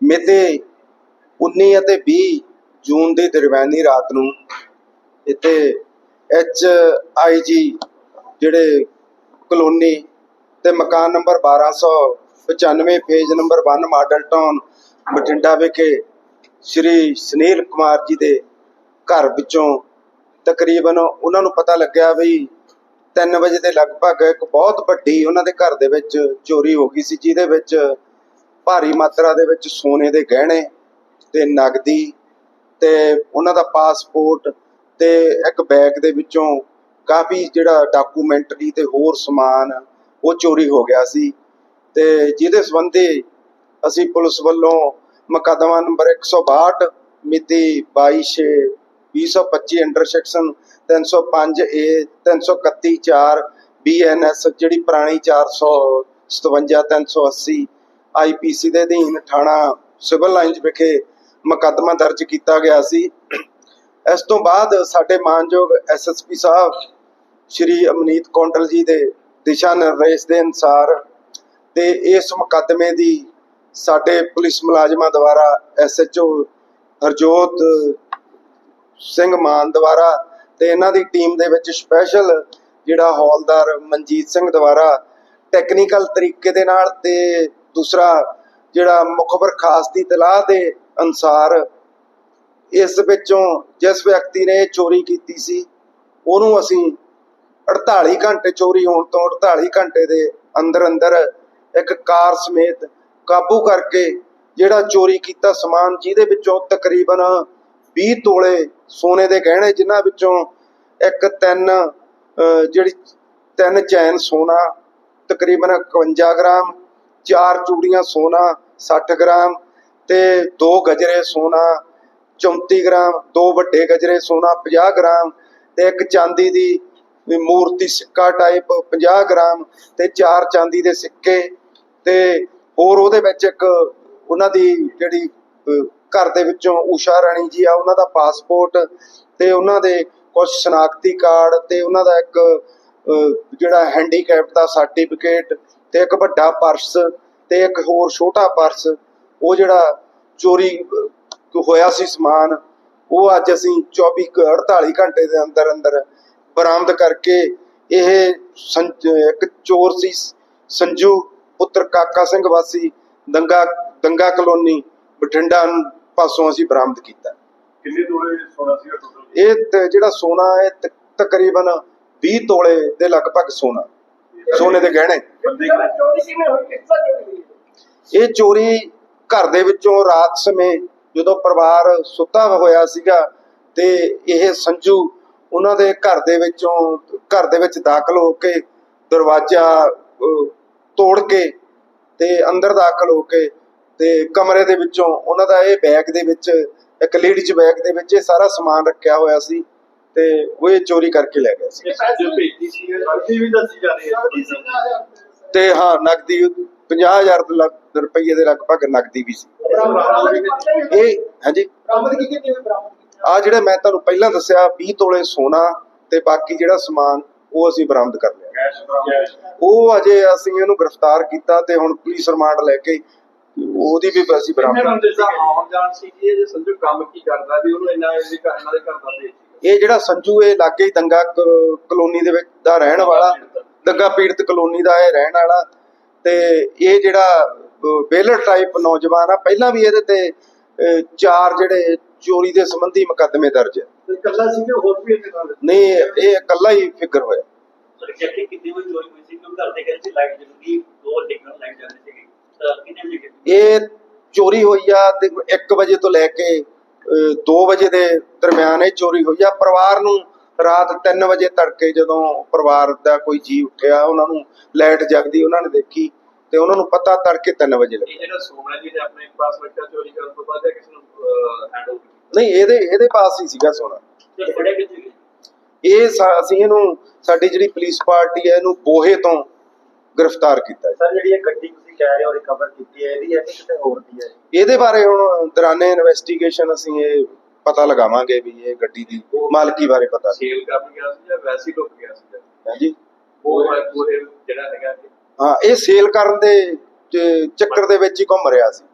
ਮਿਤੀ 19 ਅਤੇ 20 ਜੂਨ ਦੀ ਦਰਮਿਆਨੀ ਰਾਤ ਨੂੰ ਇੱਥੇ ਐਚ ਆਈ ਜੀ ਜਿਹੜੇ ਕਲੋਨੀ ਤੇ ਮਕਾਨ number 1295 phase number 1 model town Bathinda ਵਿਖੇ ਸ਼੍ਰੀ ਸੁਨੀਲ ਕੁਮਾਰ ਜੀ ਦੇ ਘਰ ਵਿੱਚੋਂ ਤਕਰੀਬਨ ਉਹਨਾਂ ਨੂੰ ਪਤਾ ਲੱਗਿਆ ਵੀ 3 ਵਜੇ ਦੇ ਲਗਭਗ ਇੱਕ ਬਹੁਤ ਵੱਡੀ ਉਹਨਾਂ ਦੇ ਘਰ ਦੇ ਵਿੱਚ ਚੋਰੀ ਹੋ ਗਈ ਸੀ, ਜਿਹਦੇ ਵਿੱਚ ਭਾਰੀ ਮਾਤਰਾ ਦੇ ਵਿੱਚ ਸੋਨੇ ਦੇ ਗਹਿਣੇ ਤੇ ਨਗਦੀ ਤੇ ਉਹਨਾਂ ਦਾ ਪਾਸਪੋਰਟ ਤੇ ਇੱਕ ਬੈਗ ਦੇ ਵਿੱਚੋਂ ਕਾਫੀ ਜਿਹੜਾ ਡਾਕੂਮੈਂਟਰੀ ਤੇ ਹੋਰ ਸਮਾਨ ਉਹ ਚੋਰੀ ਹੋ ਗਿਆ ਸੀ ਤੇ ਜਿਹਦੇ ਸੰਬੰਧੀ ਅਸੀਂ ਪੁਲਿਸ ਵੱਲੋਂ ਮੁਕੱਦਮਾ ਨੰਬਰ 162 ਮਿਤੀ 22 2025 ਅੰਡਰ ਸੈਕਸ਼ਨ 305 ਏ 331 4 ਬੀਐਨਐਸ ਜਿਹੜੀ ਪੁਰਾਣੀ 457 380 ਆਈਪੀਸੀ ਦੇ ਅਧੀਨ ਥਾਣਾ ਸਿਵਲ ਲਾਈਨਜ਼ ਵਿਖੇ ਮੁਕੱਦਮਾ ਦਰਜ ਕੀਤਾ ਗਿਆ ਸੀ। ਇਸ ਤੋਂ ਬਾਅਦ ਸਾਡੇ ਮਾਨਯੋਗ ਐਸਐਸਪੀ ਸਾਹਿਬ, ਸ਼੍ਰੀ ਅਮਨੀਤ ਕੌਂਡਲ ਜੀ ਦੇ ਦਿਸ਼ਾ ਨਿਰਦੇਸ਼ ਦੇ ਅਨੁਸਾਰ ਤੇ ਇਸ ਮੁਕੱਦਮੇ ਦੀ ਸਾਡੇ ਪੁਲਿਸ ਮੁਲਾਜ਼ਮਾਂ ਦੁਆਰਾ ਐਸਐਚਓ ਹਰਜੋਤ ਸਿੰਘ ਮਾਨ ਦੁਆਰਾ ਤੇ ਇਹਨਾਂ ਦੀ ਟੀਮ ਦੇ ਵਿੱਚ ਸਪੈਸ਼ਲ ਜਿਹੜਾ ਹੌਲਦਾਰ ਮਨਜੀਤ ਸਿੰਘ ਦੁਆਰਾ ਟੈਕਨੀਕਲ ਤਰੀਕੇ ਦੇ ਨਾਲ ਤੇ ਦੂਸਰਾ ਜਿਹੜਾ ਮੁਖਬਰ ਖਾਸ ਦੀ ਤਲਾਹ ਦੇ ਅਨਸਾਰ ਇਸ ਵਿੱਚੋਂ ਜਿਸ ਵਿਅਕਤੀ ਨੇ ਚੋਰੀ ਕੀਤੀ ਸੀ, ਉਹਨੂੰ ਅਸੀਂ 48 ਘੰਟੇ ਚੋਰੀ ਹੋਣ ਤੋਂ 48 ਘੰਟੇ ਦੇ ਅੰਦਰ ਅੰਦਰ ਇੱਕ ਕਾਰ ਸਮੇਤ ਕਾਬੂ ਕਰਕੇ ਜਿਹੜਾ ਚੋਰੀ ਕੀਤਾ ਸਮਾਨ, ਜਿਹਦੇ ਵਿੱਚੋਂ ਤਕਰੀਬਨ 20 ਤੋਲੇ ਸੋਨੇ ਦੇ ਗਹਿਣੇ, ਜਿਨ੍ਹਾਂ ਵਿੱਚੋਂ ਇੱਕ ਤਿੰਨ ਜਿਹੜੀ ਤਿੰਨ ਚੈਨ ਸੋਨਾ, ਤਕਰੀਬਨ 51 ਗ੍ਰਾਮ ਚਾਰ ਚੂੜੀਆਂ ਸੋਨਾ 60 ਗ੍ਰਾਮ ਤੇ ਦੋ ਗਜਰੇ ਸੋਨਾ 34 ਗ੍ਰਾਮ, ਦੋ ਵੱਡੇ ਗਜਰੇ ਸੋਨਾ 50 ਗ੍ਰਾਮ ਤੇ ਇੱਕ ਚਾਂਦੀ ਦੀ ਵੀ ਮੂਰਤੀ ਸਿੱਕਾ ਟਾਈਪ 50 ਗ੍ਰਾਮ ਤੇ ਚਾਰ ਚਾਂਦੀ ਦੇ ਸਿੱਕੇ ਤੇ ਹੋਰ ਉਹਦੇ ਵਿੱਚ ਇੱਕ ਉਹਨਾਂ ਦੀ ਜਿਹੜੀ ਘਰ ਦੇ ਵਿੱਚੋਂ ਊਸ਼ਾ ਰਾਣੀ ਜੀ ਆ, ਉਹਨਾਂ ਦਾ ਪਾਸਪੋਰਟ ਤੇ ਉਹਨਾਂ ਦੇ ਕੁਝ ਸ਼ਨਾਖਤੀ ਕਾਰਡ ਤੇ ਉਹਨਾਂ ਦਾ ਇੱਕ ਜਿਹੜਾ ਹੈਂਡੀਕੈਪ ਦਾ ਸਰਟੀਫਿਕੇਟ ਤੇ ਇੱਕ ਵੱਡਾ ਪਰਸ ਤੇ ਇੱਕ ਹੋਰ ਛੋਟਾ ਪਰਸ ਉਹ ਜਿਹੜਾ ਚੋਰੀ ਹੋਇਆ ਸੀ ਸਮਾਨ ਉਹ ਅੱਜ ਅਸੀਂ 24 ਕੁ 48 ਘੰਟੇ ਦੇ ਅੰਦਰ ਅੰਦਰ ਬਰਾਮਦ ਕਰਕੇ ਇਹ ਇੱਕ ਚੋਰ ਸੀ ਸੰਜੂ ਪੁੱਤਰ ਕਾਕਾ ਸਿੰਘ ਵਾਸੀ ਦੰਗਾ ਦੰਗਾ ਕਲੋਨੀ ਬਠਿੰਡਾ ਪਾਸੋਂ ਅਸੀਂ ਬਰਾਮਦ ਕੀਤਾ। ਕਿੰਨੇ ਤੋਲੇ ਸੋਨਾ ਸੀਗਾ ਟੋਟਲ ਇਹ ਜਿਹੜਾ ਸੋਨਾ ਹੈ ਤਕ- ਤਕਰੀਬਨ 20 ਤੋਲੇ ਦੇ ਲਗਭਗ ਸੋਨਾ। ਸੋਨੇ ਦੇ ਗਹਿਣੇ। ਇਹ ਚੋਰੀ ਘਰ ਦੇ ਵਿੱਚੋਂ ਰਾਤ ਸਮੇਂ ਜਦੋਂ ਪਰਿਵਾਰ ਸੁੱਤਾ ਹੋਇਆ ਸੀਗਾ ਤੇ ਇਹ ਸੰਜੂ ਉਹਨਾਂ ਦੇ ਘਰ ਦੇ ਵਿੱਚੋਂ, ਘਰ ਦੇ ਵਿੱਚ ਦਾਖਲ ਹੋ ਕੇ ਦਰਵਾਜ਼ਾ ਤੋੜ ਕੇ ਤੇ ਅੰਦਰ ਦਾਖਲ ਹੋ ਕੇ ਤੇ ਕਮਰੇ ਦੇ ਵਿੱਚੋਂ ਉਹਨਾਂ ਦਾ ਇਹ ਬੈਗ ਦੇ ਵਿੱਚ, ਇੱਕ ਲੇਡੀਜ਼ ਬੈਗ ਦੇ ਵਿੱਚ ਇਹ ਸਾਰਾ ਸਮਾਨ ਰੱਖਿਆ ਹੋਇਆ ਸੀ। ਤੇ ਉਹ ਇਹ ਚੋਰੀ ਕਰਕੇ ਲੈ ਗਿਆ ਸੀ। ਜੋ ਭੇਜੀ ਸੀ ਸਾਡੀ ਵੀ ਦੱਸੀ ਜਾ ਰਹੀ ਸਾਡੀ ਹੈ ਸਿੰਘਾਂ ਹਜ਼ਾਰ ਤੇ ਹਾਂ ਨਕਦੀ 50000 ਦੇ ਲੱਗ- ਰੁਪਈਏ ਦੇ ਲਗਭਗ ਨਕਦੀ ਵੀ ਸੀ। ਇਹ ਹਾਂਜੀ? ਆ ਜਿਹੜੇ ਮੈਂ ਤੁਹਾਨੂੰ ਪਹਿਲਾਂ ਦੱਸਿਆ 20 ਤੋਲੇ ਸੋਨਾ ਤੇ ਬਾਕੀ ਜਿਹੜਾ ਸਮਾਨ ਉਹ ਅਸੀਂ ਬਰਾਮਦ ਕਰ ਲਿਆ। ਉਹ ਅਜੇ ਅਸੀਂ ਇਹਨੂੰ ਗ੍ਰਿਫਤਾਰ ਕੀਤਾ ਤੇ ਹੁਣ ਪੁਲਿਸ ਰਿਮਾਂਡ ਲੈ ਕੇ ਉਹਦੀ ਵੀ ਅਸੀਂ ਬਰਾਮਦ ਆਉਣ ਜਾਣ ਸੀ ਕਿ ਇਹ ਜੇ ਸੰਜੂ ਕੰਮ ਕੀ ਕਰਦਾ ਵੀ ਉਹਨੂੰ ਇੰਨਾ ਇਹਦੇ ਘਰ ਇਹਨਾਂ ਦੇ ਘਰ ਦਾ ਭੇਜ ਇਹ ਜਿਹੜਾ ਸੰਜੂ ਇਹ ਲਾਗੇ ਹੀ ਦੰਗਾ ਕਲੋਨੀ ਦੇ ਵਿੱਚ ਦਾ ਰਹਿਣ ਵਾਲਾ ਦੰਗਾ ਪੀੜਤ ਕਲੋਨੀ। ਦਾ ਇਹ ਰਹਿਣ ਵਾਲਾ। ਤੇ ਇਹ ਜਿਹੜਾ ਬੇਲਰ ਟਾਈਪ ਨੌਜਵਾਨ ਆ ਪਹਿਲਾਂ ਵੀ ਇਹਦੇ ਤੇ ਚਾਰ ਜਿਹੜੇ ਚੋਰੀ ਦੇ ਸੰਬੰਧੀ ਮੁਕੱਦਮੇ ਦਰਜ ਹੈ ਤੇ ਇਕੱਲਾ ਸੀ ਕਿ ਹੋਰ ਵੀ ਇਹਦੇ ਨਾਲ? ਨਹੀਂ ਇਹ ਇਕੱਲਾ ਹੀ ਫਿਗਰ ਹੋਇਆ। ਸਰ ਚੈਕਿੰਗ ਕਿੰਨੀ ਵਜੇ ਚੋਰੀ ਹੋਈ ਸੀ? ਕਿਉਂਕਿ ਘਰ ਦੇ ਕਹਿੰਦੇ ਸੀ ਲਾਈਟ ਜਲੂਗੀ ਦੋ ਡਿੱਗਣ ਲਾਈਟ ਜਾਂਦੀ ਸੀਗੀ। ਤਾਂ ਕਿੰਨੇ ਵਜੇ? ਕੀਤੀ ਇਹ ਚੋਰੀ ਹੋਈ ਆ ਤੇ 1 ਵਜੇ ਤੋਂ ਲੈ ਕੇ 2 ਵਜੇ ਦੇ ਦਰਮਿਆਨ ਇਹ ਚੋਰੀ ਹੋਈ ਆ। ਪਰਿਵਾਰ ਨੂੰ ਰਾਤ 3 ਵਜੇ ਤੜਕੇ ਜਦੋਂ ਪਰਿਵਾਰ ਦਾ ਕੋਈ ਜੀ ਉੱਠਿਆ ਉਹਨਾਂ ਨੂੰ ਲਾਈਟ ਜਗਦੀ ਉਹਨਾਂ ਨੇ ਦੇਖੀ ਤੇ ਉਹਨਾਂ ਨੂੰ ਪਤਾ ਤੜਕੇ 3 ਵਜੇ ਲੱਗਾ। ਜਿਹੜਾ ਸੋਨਾ ਜੀ ਨੇ ਆਪਣੇ ਪਾਸ ਰੱਖਿਆ ਚੋਰੀ ਕਰਨ ਤੋਂ ਬਾਅਦ ਜਾਂ ਕਿਸੇ ਨੂੰ ਹੈਂਡਓਵਰ ਨਹੀਂ ਇਹਦੇ ਇਹਦੇ ਪਾਸ ਹੀ ਸੀਗਾ ਸੋਨਾ। ਇਹ ਅਸੀਂ ਇਹਨੂੰ ਸਾਡੀ ਜਿਹੜੀ ਪੁਲਿਸ ਪਾਰਟੀ ਹੈ ਇਹਨੂੰ ਬੋਹੇ ਤੋਂ ਗ੍ਰਿਫਤਾਰ ਕੀਤਾ ਹੈ। ਸਰ ਜਿਹੜੀ ਇਹ ਗੱਡੀ ਤੁਸੀਂ ਕਹਿ ਰਹੇ ਹੋ ਰਿਕਵਰ ਕੀਤੀ ਹੈ ਇਹਦੀ ਹੈ ਕਿ ਕਿਸੇ ਹੋਰ ਦੀ ਹੈ? ਇਹਦੇ ਬਾਰੇ ਹੁਣ ਦੌਰਾਨੇ ਇਨਵੈਸਟੀਗੇਸ਼ਨ ਅਸੀਂ ਇਹ ਪਤਾ ਲਗਾਵਾਂਗੇ ਵੀ ਇਹ ਗੱਡੀ ਦੀ ਮਾਲਕੀ ਬਾਰੇ ਪਤਾ। ਸੇਲ ਕਰਨ ਗਿਆ ਸੀ ਜਾਂ ਵੈਸੇ ਹੀ ਲੁੱਕ ਗਿਆ ਸੀ? ਹਾਂਜੀ। ਉਹ ਉਹ ਜਿਹੜਾ ਹੈਗਾ ਹਾਂ ਇਹ ਸੇਲ ਕਰਨ ਦੇ ਚੱਕਰ ਦੇ ਵਿੱਚ ਹੀ ਘੁੰਮ ਰਿਹਾ ਸੀ।